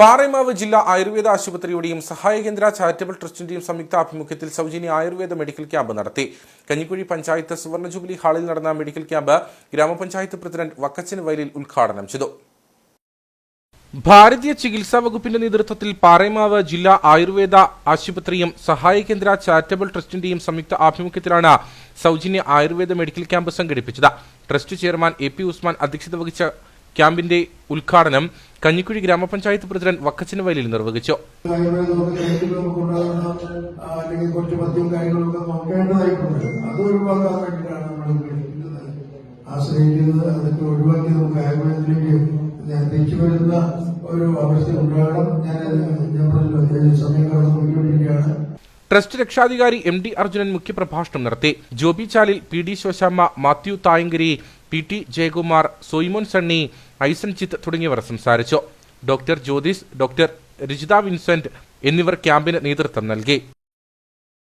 പാറേമാവ് ജില്ലാ ആയുർവേദ ആശുപത്രിയുടെയും സഹായ കേന്ദ്ര ചാരിറ്റബിൾ ട്രസ്റ്റിന്റെയും സംയുക്ത ആഭിമുഖ്യത്തിൽ സൗജന്യ ആയുർവേദ മെഡിക്കൽ ക്യാമ്പ് നടത്തി. കഞ്ഞിക്കുഴി പഞ്ചായത്ത് സുവർണ ജൂബിലി ഹാളിൽ നടന്ന മെഡിക്കൽ ക്യാമ്പ് ഗ്രാമപഞ്ചായത്ത് പ്രസിഡന്റ് വക്കച്ചൻ വയലിൽ ഉദ്ഘാടനം ചെയ്തു. ഭാരതീയ ചികിത്സാ വകുപ്പിന്റെ നേതൃത്വത്തിൽ പാറേമാവ് ജില്ലാ ആയുർവേദ ആശുപത്രിയും സഹായ കേന്ദ്ര ചാരിറ്റബിൾ ട്രസ്റ്റിന്റെയും സംയുക്ത ആഭിമുഖ്യത്തിലാണ് സൗജന്യ ആയുർവേദ മെഡിക്കൽ ക്യാമ്പ് സംഘടിപ്പിച്ചത്. Trust chairman A P Usman അധ്യക്ഷത വഹിച്ച ക്യാമ്പിന്റെ ഉദ്ഘാടനം കഞ്ഞിക്കുഴി ഗ്രാമപഞ്ചായത്ത് പ്രസിഡന്റ് വക്കച്ചൻ വയലിൽ നിർവഹിച്ചു. ഒരു അവസ്ഥ ഉണ്ടാകണം. ഞാൻ ഞാൻ പറഞ്ഞല്ലോ സമയം ട്രസ്റ്റ് രക്ഷാധികാരി എം ഡി അർജുനൻ മുഖ്യപ്രഭാഷണം നടത്തി. Joby Chalil P D Sosamma Mathew Thayankari P T Jayakumar Soymon Sunny ഐസൻ ചിത്ത് തുടങ്ങിയവർ സംസാരിച്ചു. Doctor Jyothis doctor Rajitha Vincent എന്നിവർ ക്യാമ്പിന് നേതൃത്വം നൽകി.